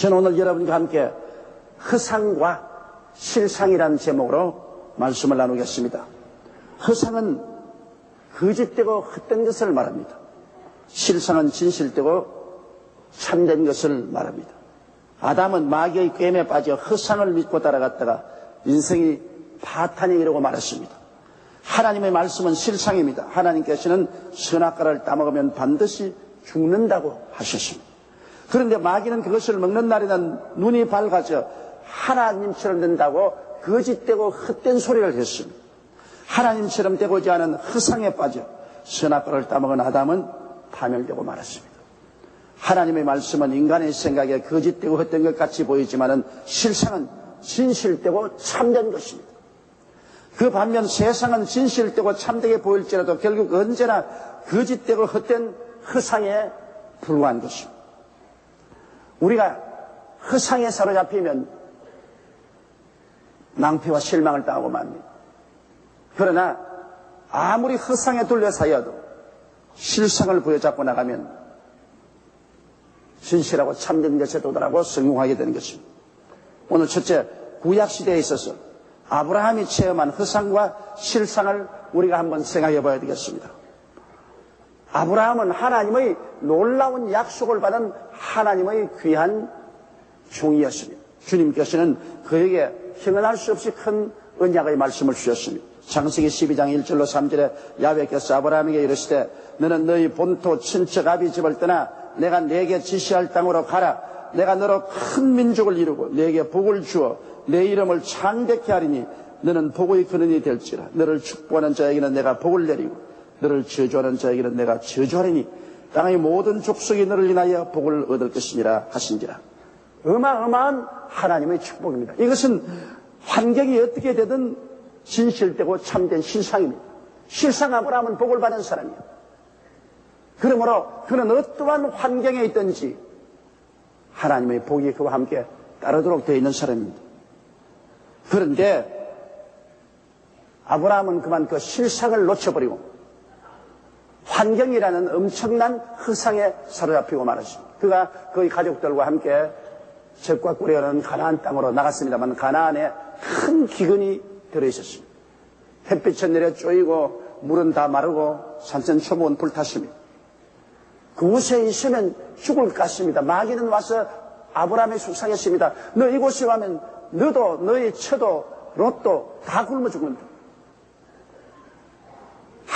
저는 오늘 여러분과 함께 허상과 실상이라는 제목으로 말씀을 나누겠습니다. 허상은 거짓되고 헛된 것을 말합니다. 실상은 진실되고 참된 것을 말합니다. 아담은 마귀의 꿰에 빠져 허상을 믿고 따라갔다가 인생이 파탄이 이라고 말했습니다. 하나님의 말씀은 실상입니다. 하나님께서는 선악과를 따먹으면 반드시 죽는다고 하셨습니다. 그런데 마귀는 그것을 먹는 날에는 눈이 밝아져 하나님처럼 된다고 거짓되고 헛된 소리를 했습니다. 하나님처럼 되고자 하는 허상에 빠져 선악과를 따먹은 아담은 파멸되고 말았습니다. 하나님의 말씀은 인간의 생각에 거짓되고 헛된 것 같이 보이지만은 실상은 진실되고 참된 것입니다. 그 반면 세상은 진실되고 참되게 보일지라도 결국 언제나 거짓되고 헛된 허상에 불과한 것입니다. 우리가 허상에 사로잡히면 낭패와 실망을 당하고 맙니다. 그러나 아무리 허상에 둘러싸여도 실상을 부여잡고 나가면 진실하고 참된 것에 도달하고 성공하게 되는 것입니다. 오늘 첫째 구약시대에 있어서 아브라함이 체험한 허상과 실상을 우리가 한번 생각해 봐야 되겠습니다. 아브라함은 하나님의 놀라운 약속을 받은 하나님의 귀한 종이었습니다. 주님께서는 그에게 형언할 수 없이 큰 언약의 말씀을 주셨습니다. 장세기 12장 1절로 3절에 야외께서 아브라함에게 이르시되 너는 너희 본토 친척 아비 집을 떠나 내가 내게 지시할 땅으로 가라. 내가 너로 큰 민족을 이루고 내게 복을 주어 내 이름을 창대케 하리니 너는 복의 근원이 될지라. 너를 축복하는 자에게는 내가 복을 내리고 너를 저주하는 자에게는 내가 저주하리니 땅의 모든 족속이 너를 인하여 복을 얻을 것이니라 하신지라. 어마어마한 하나님의 축복입니다. 이것은 환경이 어떻게 되든 진실되고 참된 실상입니다. 실상 아브라함은 복을 받은 사람이에요. 그러므로 그는 어떠한 환경에 있든지 하나님의 복이 그와 함께 따르도록 되어 있는 사람입니다. 그런데 아브라함은 그만 그 실상을 놓쳐버리고 환경이라는 엄청난 허상에 사로잡히고 말았습니다. 그가 그의 가족들과 함께 적과 꿀이라는 가나안 땅으로 나갔습니다만 가나안에 큰 기근이 들어있었습니다. 햇빛은 내려 쪼이고 물은 다 마르고 산천 초목은 불탔습니다. 그곳에 있으면 죽을 것 같습니다. 마귀는 와서 아브라함의 속상했습니다. 너 이곳에 가면 너도 너의 처도 롯도 다 굶어 죽는다.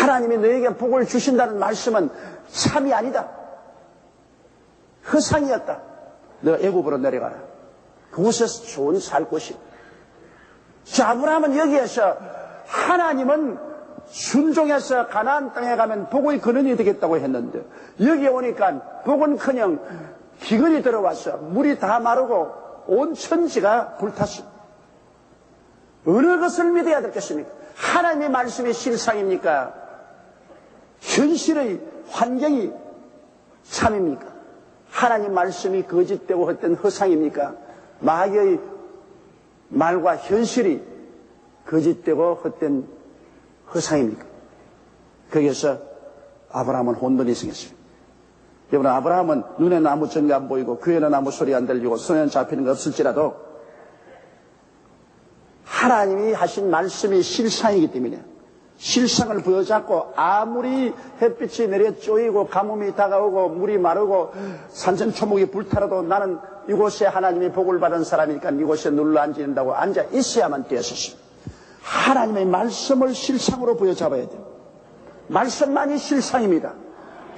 하나님이 너에게 복을 주신다는 말씀은 참이 아니다. 허상이었다. 너 애굽으로 내려가라. 그곳에서 좋은 살 곳이. 자, 아브라함은 여기에서 하나님은 순종해서 가나안 땅에 가면 복의 근원이 되겠다고 했는데 여기에 오니까 복은커녕 기근이 들어와서 물이 다 마르고 온 천지가 불탔습니다. 어느 것을 믿어야 되겠습니까? 하나님의 말씀이 실상입니까? 현실의 환경이 참입니까? 하나님 말씀이 거짓되고 헛된 허상입니까? 마귀의 말과 현실이 거짓되고 헛된 허상입니까? 거기에서 아브라함은 혼돈이 생겼습니다. 여러분, 아브라함은 눈에는 아무 증거 안 보이고 귀에는 아무 소리 안 들리고 손에는 잡히는 거 없을지라도 하나님이 하신 말씀이 실상이기 때문에 실상을 부여잡고 아무리 햇빛이 내려 쪼이고 가뭄이 다가오고 물이 마르고 산천초목이 불타라도 나는 이곳에 하나님이 복을 받은 사람이니까 이곳에 눌러 앉는다고 앉아 있어야만 되었습니다. 하나님의 말씀을 실상으로 부여잡아야 돼요. 말씀만이 실상입니다.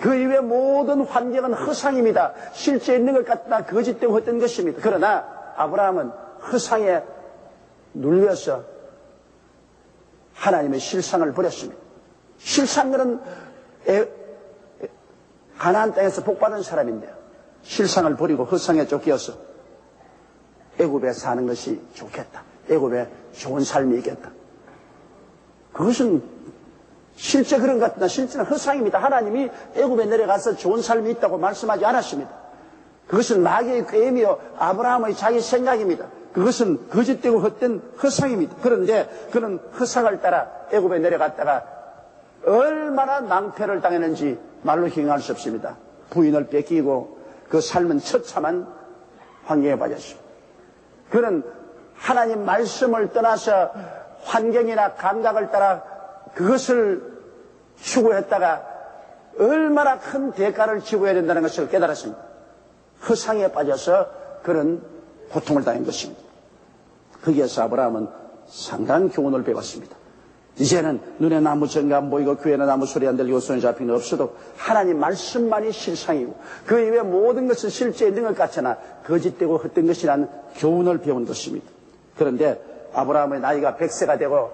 그 이외 모든 환경은 허상입니다. 실제 있는 것 같다 거짓되고 헛된 것입니다. 그러나 아브라함은 허상에 눌려서 하나님의 실상을 버렸습니다. 실상은 가나안 땅에서 복받은 사람인데 실상을 버리고 허상에 쫓겨서 애굽에 사는 것이 좋겠다. 애굽에 좋은 삶이 있겠다. 그것은 실제 그런 것 같으나 실제는 허상입니다. 하나님이 애굽에 내려가서 좋은 삶이 있다고 말씀하지 않았습니다. 그것은 마귀의 꾀이며 아브라함의 자기 생각입니다. 그것은 거짓되고 헛된 허상입니다. 그런데 그는 허상을 따라 애굽에 내려갔다가 얼마나 낭패를 당했는지 말로 형용할 수 없습니다. 부인을 뺏기고 그 삶은 처참한 환경에 빠졌습니다. 그는 하나님 말씀을 떠나서 환경이나 감각을 따라 그것을 추구했다가 얼마나 큰 대가를 지고해야 된다는 것을 깨달았습니다. 허상에 빠져서 그런 고통을 당한 것입니다. 거기에서 아브라함은 상당한 교훈을 배웠습니다. 이제는 눈에 나무 전가 안 보이고 귀에는 나무 소리 안 들리고 손에 잡히는 없어도 하나님 말씀만이 실상이고 그 이외 모든 것은 실제 있는 것 같으나 거짓되고 헛된 것이라는 교훈을 배운 것입니다. 그런데 아브라함의 나이가 100세가 되고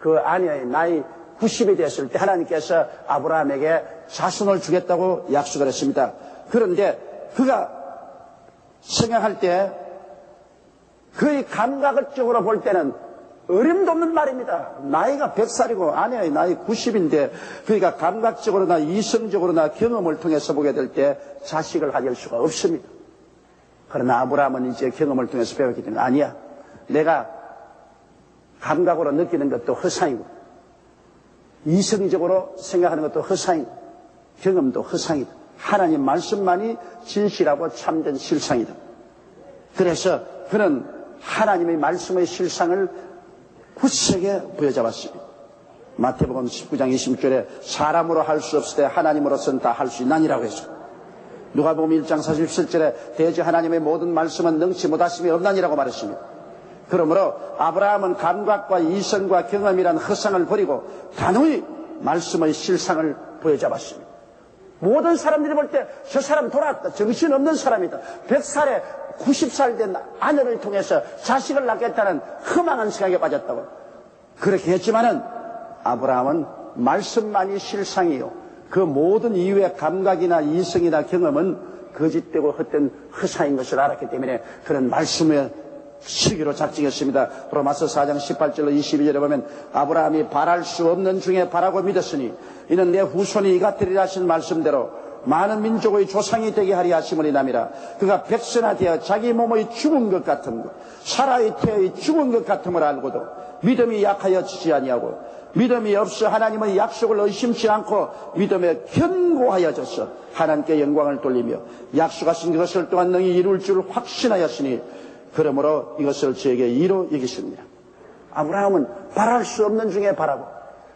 그 아내의 나이 90이 되었을 때 하나님께서 아브라함에게 자손을 주겠다고 약속을 했습니다. 그런데 그가 생각할 때 그의 감각적으로 볼 때는 어림도 없는 말입니다. 나이가 100살이고 아내의 나이 90인데 그러니까 감각적으로나 이성적으로나 경험을 통해서 보게 될 때 자식을 가질 수가 없습니다. 그러나 아브라함은 이제 경험을 통해서 배웠기 때문에 아니야. 내가 감각으로 느끼는 것도 허상이고 이성적으로 생각하는 것도 허상이고 경험도 허상이다. 하나님 말씀만이 진실하고 참된 실상이다. 그래서 그는 하나님의 말씀의 실상을 굳세게 부여잡았습니다. 마태복음 19장 20절에 사람으로 할 수 없을 때 하나님으로서는 다 할 수 있나니라고 했습니다. 누가복음 1장 47절에 대지 하나님의 모든 말씀은 능치 못하심이 없나니라고 말했습니다. 그러므로 아브라함은 감각과 이성과 경험이란 허상을 버리고 단호히 말씀의 실상을 보여잡았습니다. 모든 사람들이 볼 때 저 사람 돌아왔다. 정신없는 사람이다. 100살에 90살 된 아내를 통해서 자식을 낳겠다는 허망한 생각에 빠졌다고. 그렇게 했지만은 아브라함은 말씀만이 실상이요. 그 모든 이유의 감각이나 이성이나 경험은 거짓되고 헛된 허사인 것을 알았기 때문에 그런 말씀의 시기로 작정했습니다. 로마서 4장 18절로 22절에 보면 아브라함이 바랄 수 없는 중에 바라고 믿었으니 이는 내 후손이 이 같으리라 하신 말씀대로 많은 민족의 조상이 되게 하리 하심을 이남이라 그가 백세나 되어 자기 몸의 죽은 것 같은 것 사라의 태의 죽은 것 같음을 알고도 믿음이 약하여 지지 아니하고 믿음이 없어 하나님의 약속을 의심치 않고 믿음에 견고하여져서 하나님께 영광을 돌리며 약속하신 그것을 또한 능히 이룰 줄 확신하였으니 그러므로 이것을 저에게 이로 여기십니다. 아브라함은 바랄 수 없는 중에 바라고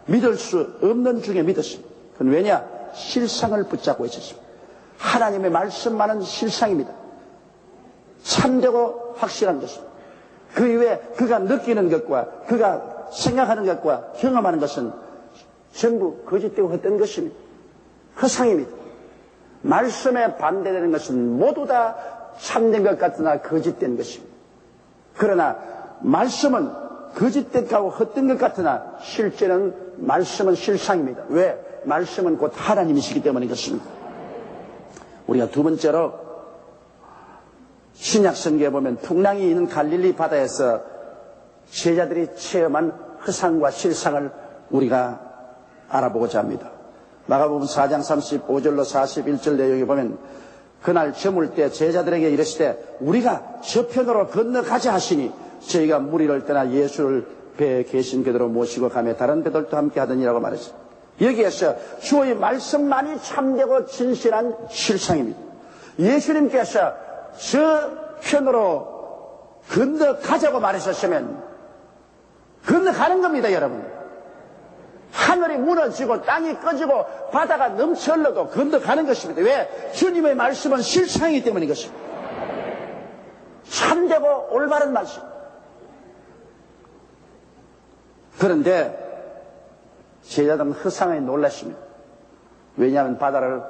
믿을 수 없는 중에 믿었습니다. 그건 왜냐? 실상을 붙잡고 있었습니다. 하나님의 말씀만은 실상입니다. 참되고 확실한 것입니다. 그 이외에 그가 느끼는 것과 그가 생각하는 것과 경험하는 것은 전부 거짓되고 헛된 것입니다. 허상입니다. 말씀에 반대되는 것은 모두 다 참된 것 같으나 거짓된 것입니다. 그러나 말씀은 거짓된 거하고 헛된 것 같으나 실제는 말씀은 실상입니다. 왜? 말씀은 곧 하나님이시기 때문인 것입니다. 우리가 두 번째로 신약 성경에 보면 풍랑이 있는 갈릴리 바다에서 제자들이 체험한 허상과 실상을 우리가 알아보고자 합니다. 마가복음 4장 35절로 41절 내용에 보면 그날 저물 때 제자들에게 이르시되 우리가 저편으로 건너가자 하시니 저희가 무리를 떠나 예수를 배에 계신 그대로 모시고 가며 다른 배들도 함께 하더니라고 말했습니다. 여기에서 주의 말씀만이 참되고 진실한 실상입니다. 예수님께서 저 편으로 건너가자고 말하셨으면 건너가는 겁니다, 여러분. 하늘이 무너지고 땅이 꺼지고 바다가 넘쳐 흘러도 건너가는 것입니다. 왜? 주님의 말씀은 실상이기 때문인 것입니다. 참되고 올바른 말씀. 그런데 제자들은 허상에 놀랐습니다. 왜냐하면 바다를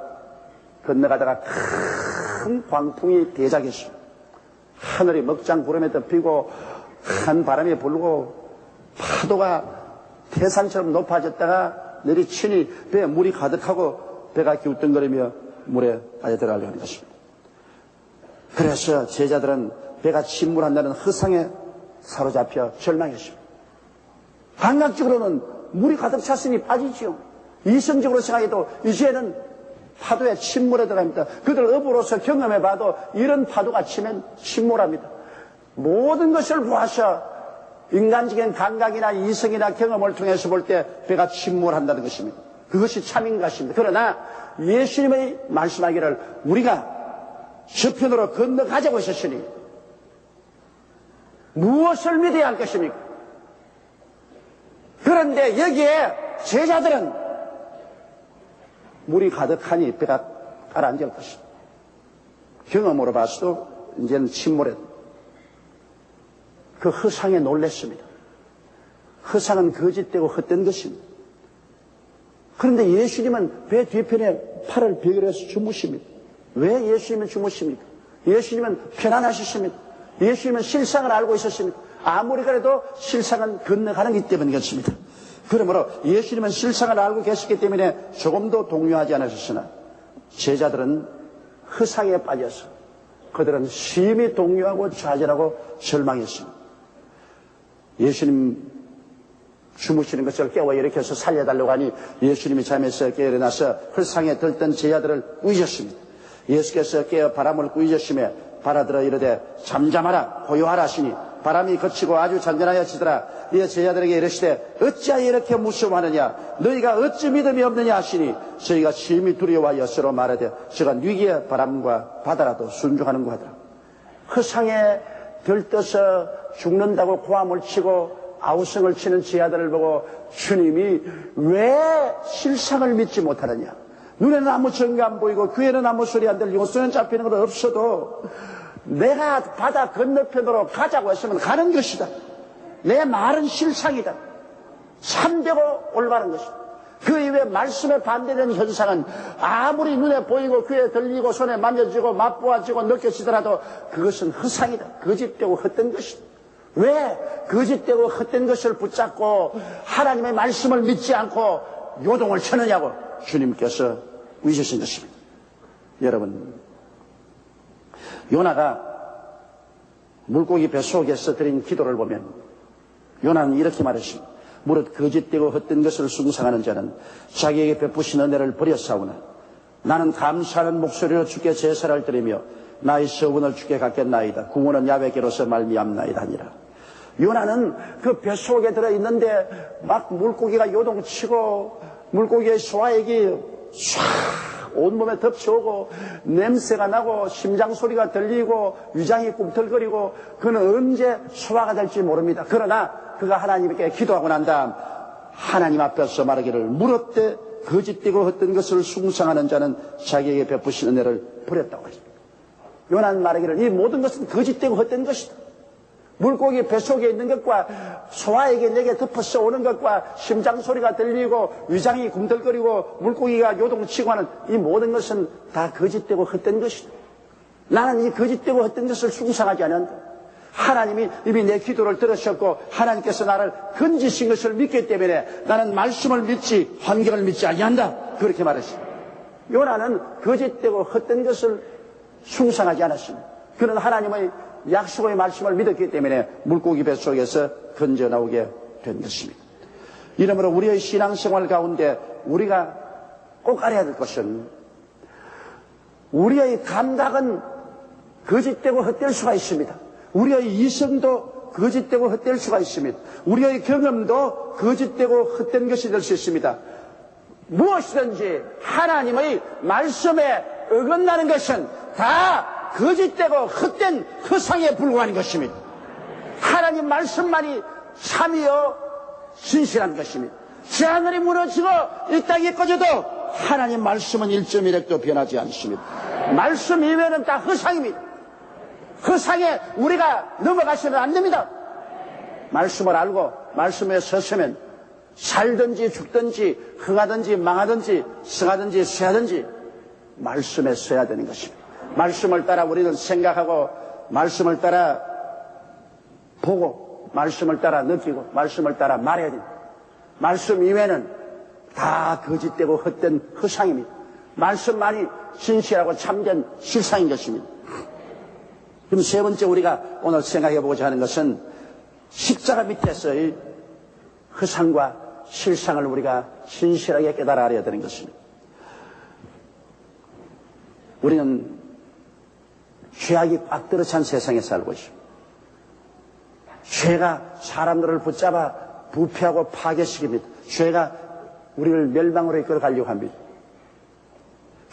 건너가다가 큰 광풍이 대작했습니다. 하늘이 먹장 구름에 덮이고 큰 바람이 불고 파도가 태산처럼 높아졌다가 내리치니 배에 물이 가득하고 배가 기웃덩거리며 물에 빠져 들어가려는 것입니다. 그래서 제자들은 배가 침몰한다는 허상에 사로잡혀 절망했습니다. 감각적으로는 물이 가득 찼으니 빠지지요. 이성적으로 생각해도 이제는 파도에 침몰에 들어갑니다. 그들 업으로서 경험해봐도 이런 파도가 치면 침몰합니다. 모든 것을 보아서 인간적인 감각이나 이성이나 경험을 통해서 볼 때 배가 침몰한다는 것입니다. 그것이 참인 것입니다. 그러나 예수님의 말씀하기를 우리가 저편으로 건너가자고 하셨으니 무엇을 믿어야 할 것입니까? 그런데 여기에 제자들은 물이 가득하니 배가 가라앉을 것이다. 경험으로 봐서도 이제는 침몰해. 그 허상에 놀랬습니다. 허상은 거짓되고 헛된 것입니다. 그런데 예수님은 배 뒤편에 팔을 베결해서 주무십니다. 왜 예수님은 주무십니까? 예수님은 편안하셨습니다. 예수님은 실상을 알고 있었습니다. 아무리 그래도 실상은 건너가는 기 때문인 것입니다. 그러므로 예수님은 실상을 알고 계셨기 때문에 조금도 동요하지 않으셨으나 제자들은 허상에 빠져서 그들은 심히 동요하고 좌절하고 절망했습니다. 예수님 주무시는 것을 깨워 일으켜서 살려달라고 하니 예수님이 잠에서 깨어 일어나서 헐상에 들던 제자들을 꾸짖었습니다. 예수께서 깨어 바람을 꾸짖으시며 바라들어 이르되 잠잠하라 고요하라 하시니 바람이 거치고 아주 잔잔하여 지더라. 이에 제자들에게 이르시되 어찌하여 이렇게 무서워하느냐? 너희가 어찌 믿음이 없느냐? 하시니 저희가 심히 두려워하여 서로 말하되 저가 위기의 바람과 바다라도 순종하는고 하더라. 허상에 들떠서 죽는다고 고함을 치고 아우성을 치는 제자들을 보고 주님이 왜 실상을 믿지 못하느냐 눈에는 아무 증거 안 보이고 귀에는 아무 소리 안 들리고 손에 잡히는 건 없어도 내가 바다 건너편으로 가자고 했으면 가는 것이다. 내 말은 실상이다. 참되고 올바른 것이다. 그 이외에 말씀에 반대되는 현상은 아무리 눈에 보이고 귀에 들리고 손에 만져지고 맛보아지고 느껴지더라도 그것은 허상이다. 거짓되고 헛된 것이다. 왜 거짓되고 헛된 것을 붙잡고 하나님의 말씀을 믿지 않고 요동을 쳐느냐고 주님께서 위주신 것입니다. 여러분, 요나가 물고기 뱃속에서 드린 기도를 보면 요나는 이렇게 말했습니다. 무릇 거짓되고 헛된 것을 숭상하는 자는 자기에게 베푸신 은혜를 버렸사오나 나는 감사하는 목소리로 주께 제사를 드리며 나의 서원을 주께 갖겠나이다. 구원은 야외께로서 말미암나이다 하니라. 요나는 그 뱃속에 들어있는데 막 물고기가 요동치고 물고기의 소화액이 唰 온몸에 덮쳐오고 냄새가 나고 심장 소리가 들리고 위장이 꿈틀거리고 그는 언제 소화가 될지 모릅니다. 그러나 그가 하나님께 기도하고 난 다음 하나님 앞에서 말하기를 물었대 거짓되고 헛된 것을 숭상하는 자는 자기에게 베푸신 은혜를 버렸다고 하십니다. 요난 말하기를 이 모든 것은 거짓되고 헛된 것이다. 물고기 뱃속에 있는 것과 소화에게 내게 덮어서 오는 것과 심장 소리가 들리고 위장이 굼들거리고 물고기가 요동치고 하는 이 모든 것은 다 거짓되고 헛된 것이다. 나는 이 거짓되고 헛된 것을 숭상하지 않는다. 하나님이 이미 내 기도를 들으셨고 하나님께서 나를 건지신 것을 믿기 때문에 나는 말씀을 믿지 환경을 믿지 아니한다. 그렇게 말했습니다. 요나는 거짓되고 헛된 것을 숭상하지 않았습니다. 그는 하나님의 약속의 말씀을 믿었기 때문에 물고기 뱃속에서 건져 나오게 된 것입니다. 이러므로 우리의 신앙생활 가운데 우리가 꼭 알아야 될 것은 우리의 감각은 거짓되고 헛될 수가 있습니다. 우리의 이성도 거짓되고 헛될 수가 있습니다. 우리의 경험도 거짓되고 헛된 것이 될 수 있습니다. 무엇이든지 하나님의 말씀에 어긋나는 것은 다 거짓되고 헛된 허상에 불과한 것입니다. 하나님 말씀만이 참이요 신실한 것입니다. 제 하늘이 무너지고 이 땅이 꺼져도 하나님 말씀은 1.1핵도 변하지 않습니다. 말씀 이외에는 다 허상입니다. 허상에 우리가 넘어가서는 안 됩니다. 말씀을 알고 말씀에 섰으면 살든지 죽든지 흥하든지 망하든지 승하든지 쇠하든지 말씀에 서야 되는 것입니다. 말씀을 따라 우리는 생각하고 말씀을 따라 보고 말씀을 따라 느끼고 말씀을 따라 말해야 됩니다. 말씀 이외에는 다 거짓되고 헛된 허상입니다. 말씀만이 진실하고 참된 실상인 것입니다. 그럼 세 번째 우리가 오늘 생각해 보고자 하는 것은 십자가 밑에서의 허상과 실상을 우리가 진실하게 깨달아 알아야 되는 것입니다. 우리는 죄악이 꽉 들어찬 세상에 살고 있습니다. 죄가 사람들을 붙잡아 부패하고 파괴시킵니다. 죄가 우리를 멸망으로 이끌어 가려고 합니다.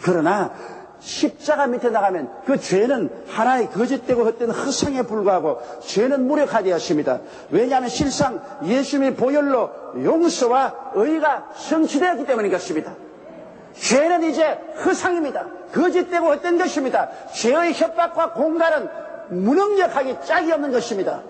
그러나 십자가 밑에 나가면 그 죄는 하나의 거짓되고 헛된 허상에 불과하고 죄는 무력화되었습니다. 왜냐하면 실상 예수님의 보혈로 용서와 의가 성취되었기 때문인 것입니다. 죄는 이제 허상입니다. 거짓되고 헛된 것입니다. 죄의 협박과 공갈은 무능력하기 짝이 없는 것입니다.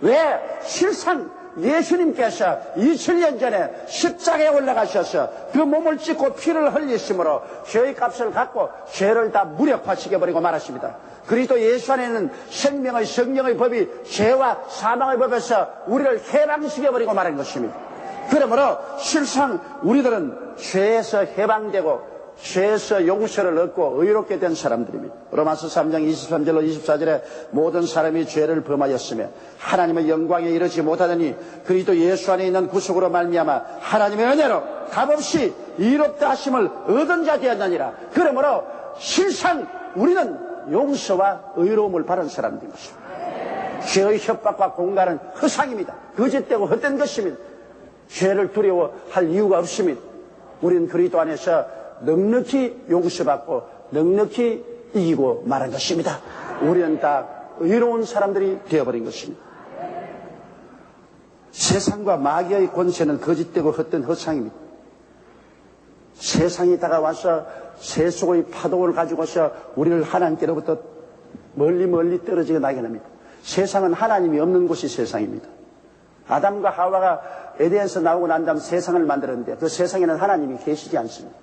왜? 실상 예수님께서 2000년 전에 십자가에 올라가셔서 그 몸을 찢고 피를 흘리심으로 죄의 값을 갖고 죄를 다 무력화시켜버리고 말았습니다. 그리스도 예수 안에는 생명의 성령의 법이 죄와 사망의 법에서 우리를 해방시켜버리고 말한 것입니다. 그러므로 실상 우리들은 죄에서 해방되고 죄에서 용서를 얻고 의롭게 된 사람들입니다. 로마서 3장 23절로 24절에 모든 사람이 죄를 범하였으며 하나님의 영광에 이르지 못하더니 그리도 예수 안에 있는 구속으로 말미암아 하나님의 은혜로 값없이 이롭다 하심을 얻은 자 되었느니라. 그러므로 실상 우리는 용서와 의로움을 받은 사람들입니다. 죄의 협박과 공간은 허상입니다. 거짓되고 헛된 것입니다. 죄를 두려워할 이유가 없습니다. 우리는 그리스도 안에서 넉넉히 용서받고 넉넉히 이기고 말한 것입니다. 우리는 다 의로운 사람들이 되어버린 것입니다. 세상과 마귀의 권세는 거짓되고 헛된 허상입니다. 세상이 다가와서 세속의 파도를 가지고서 우리를 하나님께로부터 멀리 멀리 떨어지게 나게 합니다. 세상은 하나님이 없는 곳이 세상입니다. 아담과 하와가 에덴에서 나오고 난 다음 세상을 만들었는데 그 세상에는 하나님이 계시지 않습니다.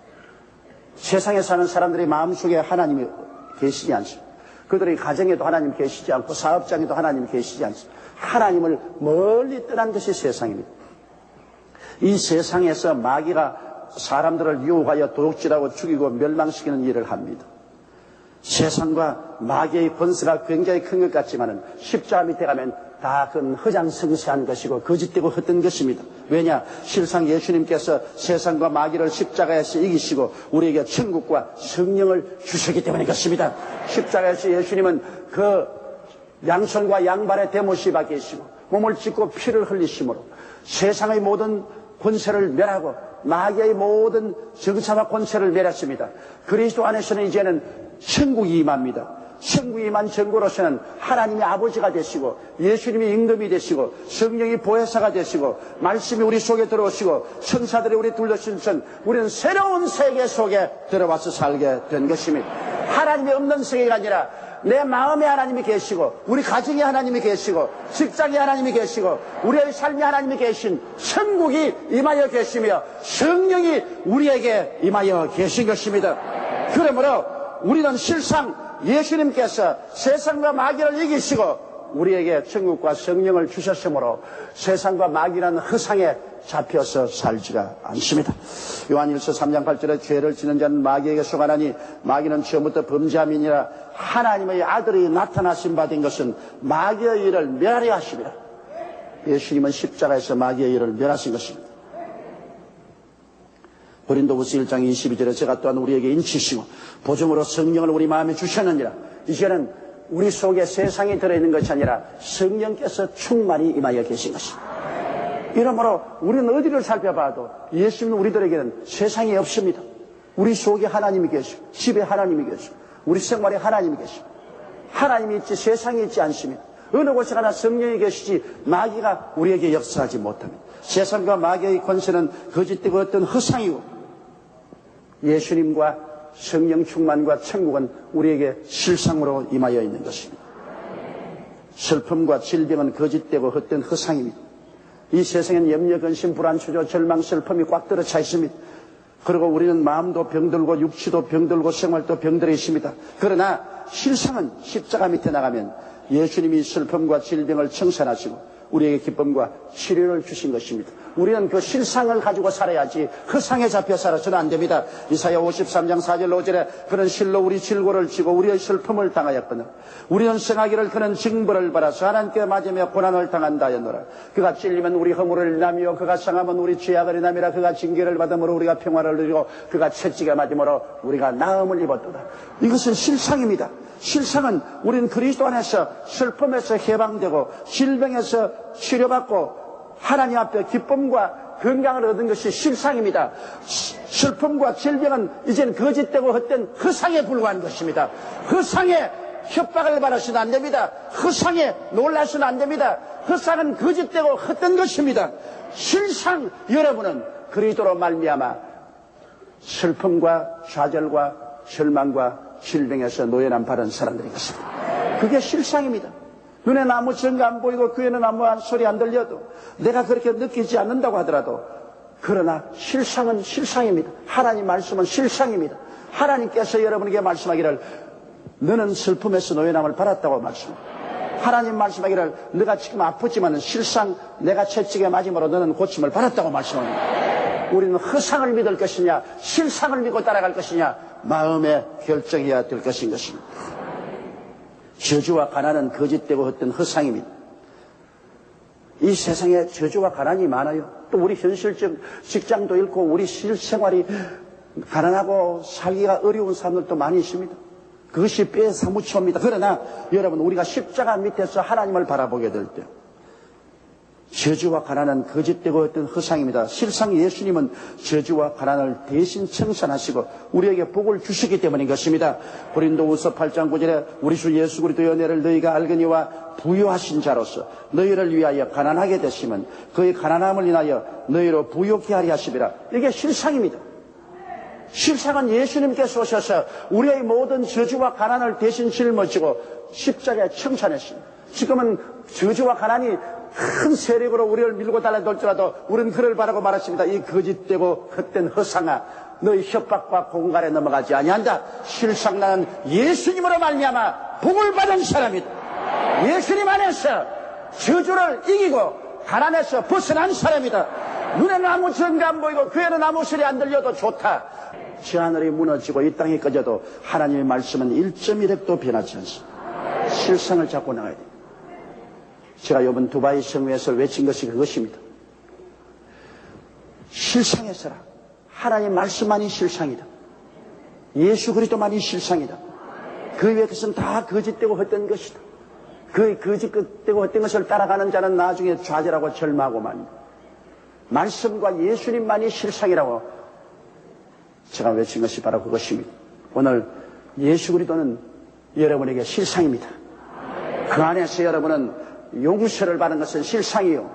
세상에 사는 사람들의 마음속에 하나님이 계시지 않습니다. 그들의 가정에도 하나님 계시지 않고 사업장에도 하나님 계시지 않습니다. 하나님을 멀리 떠난 것이 세상입니다. 이 세상에서 마귀가 사람들을 유혹하여 도둑질하고 죽이고 멸망시키는 일을 합니다. 세상과 마귀의 권세가 굉장히 큰 것 같지만은 십자가 밑에 가면 다 그건 허장성시한 것이고 거짓되고 헛된 것입니다. 왜냐? 실상 예수님께서 세상과 마귀를 십자가에서 이기시고 우리에게 천국과 성령을 주셨기 때문인 것입니다. 십자가에서 예수님은 그 양손과 양발에 대못이 박히시고 몸을 찢고 피를 흘리심으로 세상의 모든 권세를 멸하고 마귀의 모든 정사와 권세를 멸했습니다. 그리스도 안에서는 이제는 천국이 임합니다. 천국이만 전고로서는 하나님의 아버지가 되시고 예수님이 임금이 되시고 성령이 보혜사가 되시고 말씀이 우리 속에 들어오시고 천사들이 우리 둘러신 선 우리는 새로운 세계 속에 들어와서 살게 된 것입니다. 하나님이 없는 세계가 아니라 내 마음에 하나님이 계시고 우리 가정에 하나님이 계시고 직장에 하나님이 계시고 우리의 삶에 하나님이 계신 천국이 임하여 계시며 성령이 우리에게 임하여 계신 것입니다. 그러므로 우리는 실상 예수님께서 세상과 마귀를 이기시고 우리에게 천국과 성령을 주셨으므로 세상과 마귀라는 허상에 잡혀서 살지가 않습니다. 요한일서 3장 8절에 죄를 지는 자는 마귀에게 속하나니 마귀는 처음부터 범죄함이니라 하나님의 아들이 나타나신 바 된 것은 마귀의 일을 멸하려 하십니다. 예수님은 십자가에서 마귀의 일을 멸하신 것입니다. 고린도후서 1장 22절에 제가 또한 우리에게 인치시고 보증으로 성령을 우리 마음에 주셨느니라. 이제는 우리 속에 세상이 들어있는 것이 아니라 성령께서 충만히 임하여 계신 것입니다. 이러므로 우리는 어디를 살펴봐도 예수님은 우리들에게는 세상이 없습니다. 우리 속에 하나님이 계시고 집에 하나님이 계시고 우리 생활에 하나님이 계시고 하나님이 있지 세상이 있지 않습니다. 어느 곳에 가나 성령이 계시지 마귀가 우리에게 역사하지 못합니다. 세상과 마귀의 권세는 거짓되고 어떤 허상이고 예수님과 성령 충만과 천국은 우리에게 실상으로 임하여 있는 것입니다. 슬픔과 질병은 거짓되고 헛된 허상입니다. 이 세상엔 염려, 근심, 불안, 추조, 절망, 슬픔이 꽉 들어차 있습니다. 그리고 우리는 마음도 병들고 육치도 병들고 생활도 병들어 있습니다. 그러나 실상은 십자가 밑에 나가면 예수님이 슬픔과 질병을 청산하시고 우리에게 기쁨과 치료를 주신 것입니다. 우리는 그 실상을 가지고 살아야지 허상에 잡혀 살아서는 안 됩니다. 이사야 53장 4절 5절에 그런 실로 우리 질고를 지고 우리의 슬픔을 당하였거늘 우리는 생하기를 그는 징벌을 받아서 하나님께 맞으며 고난을 당한다 하였노라. 그가 찔리면 우리 허물을 인하며 그가 상하면 우리 죄악을 인하미라 그가 징계를 받음으로 우리가 평화를 누리고 그가 채찍에 맞음으로 우리가 나음을 입었도다. 이것은 실상입니다. 실상은 우리는 그리스도 안에서 슬픔에서 해방되고 질병에서 치료받고 하나님 앞에 기쁨과 건강을 얻은 것이 실상입니다. 슬픔과 질병은 이젠 거짓되고 헛된 허상에 불과한 것입니다. 허상에 협박을 받아서는 안 됩니다. 허상에 놀라서는 안 됩니다. 허상은 거짓되고 헛된 것입니다. 실상 여러분은 그리스도로 말미암아 슬픔과 좌절과 절망과 질병에서 노예난 바른 사람들인 것입니다. 그게 실상입니다. 눈에 아무 증거 안 보이고 귀에는 아무 소리 안 들려도 내가 그렇게 느끼지 않는다고 하더라도 그러나 실상은 실상입니다. 하나님 말씀은 실상입니다. 하나님께서 여러분에게 말씀하기를 너는 슬픔에서 노예남을 받았다고 말씀합니다. 하나님 말씀하기를 너가 지금 아프지만 실상 내가 채찍에 맞음으로 너는 고침을 받았다고 말씀합니다. 우리는 허상을 믿을 것이냐 실상을 믿고 따라갈 것이냐 마음에 결정해야 될 것인 것입니다. 저주와 가난은 거짓되고 헛된 허상입니다. 이 세상에 저주와 가난이 많아요. 또 우리 현실적 직장도 잃고 우리 실생활이 가난하고 살기가 어려운 사람들도 많이 있습니다. 그것이 뼈에 사무쳐 옵니다. 그러나 여러분 우리가 십자가 밑에서 하나님을 바라보게 될 때 저주와 가난은 거짓되고 어떤 허상입니다. 실상 예수님은 저주와 가난을 대신 청산하시고 우리에게 복을 주시기 때문인 것입니다. 고린도후서 8장 9절에 우리 주 예수 그리스도의 은혜를 너희가 알거니와 부유하신 자로서 너희를 위하여 가난하게 되시면 그의 가난함을 인하여 너희로 부유케 하리 하시리라. 이게 실상입니다. 실상은 예수님께서 오셔서 우리의 모든 저주와 가난을 대신 짊어지고 십자가에 청산했습니다. 지금은 저주와 가난이 큰 세력으로 우리를 밀고 달려들지라도 우리는 그를 바라고 말했습니다. 이 거짓되고 헛된 허상아 너희 협박과 공갈에 넘어가지 아니한다. 실상 나는 예수님으로 말미암아 복을 받은 사람이다. 예수님 안에서 저주를 이기고 가난에서 벗어난 사람이다. 눈에는 아무 증거 안 보이고 귀에는 아무 소리 안 들려도 좋다. 저 하늘이 무너지고 이 땅이 꺼져도 하나님의 말씀은 1.1핵도 변하지 않습니다. 실상을 잡고 나가야 됩니다. 제가 이번 두바이 성회에서 외친 것이 그것입니다. 실상에서라. 하나님 말씀만이 실상이다. 예수 그리스도만이 실상이다. 그 외의 것은 다 거짓되고 헛된 것이다. 그 거짓되고 헛된 것을 따라가는 자는 나중에 좌절하고 절망하고 말입니다. 말씀과 예수님만이 실상이라고 제가 외친 것이 바로 그것입니다. 오늘 예수 그리스도는 여러분에게 실상입니다. 그 안에서 여러분은 용서를 받은 것은 실상이요.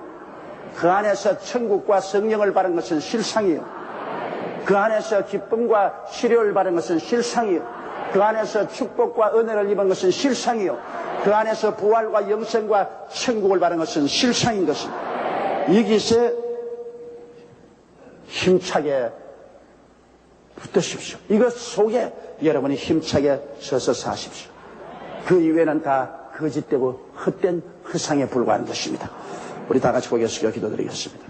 그 안에서 천국과 성령을 받은 것은 실상이요. 그 안에서 기쁨과 치료를 받은 것은 실상이요. 그 안에서 축복과 은혜를 입은 것은 실상이요. 그 안에서 부활과 영생과 천국을 받은 것은 실상인 것입니다. 여기서 힘차게 붙으십시오. 이것 속에 여러분이 힘차게 서서 사십시오. 그 이외에는 다 거짓되고 헛된 허상에 불과한 것입니다. 우리 다 같이 고개 숙여 기도드리겠습니다.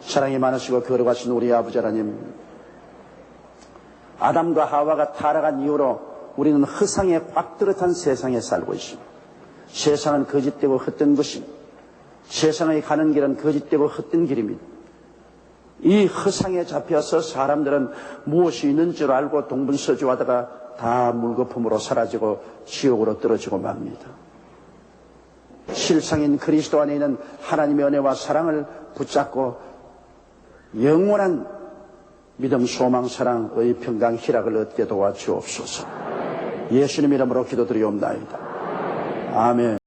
사랑이 많으시고 거룩하신 우리 아버지 하나님 아담과 하와가 타락한 이후로 우리는 허상에 꽉 들어탄 세상에 살고 있습니다. 세상은 거짓되고 헛된 것입니다. 세상의 가는 길은 거짓되고 헛된 길입니다. 이 허상에 잡혀서 사람들은 무엇이 있는 줄 알고 동분서주하다가 다 물거품으로 사라지고 지옥으로 떨어지고 맙니다. 실상인 그리스도 안에 있는 하나님의 은혜와 사랑을 붙잡고 영원한 믿음, 소망, 사랑, 의 평강, 희락을 얻게 도와주옵소서. 예수님 이름으로 기도드리옵나이다. 아멘.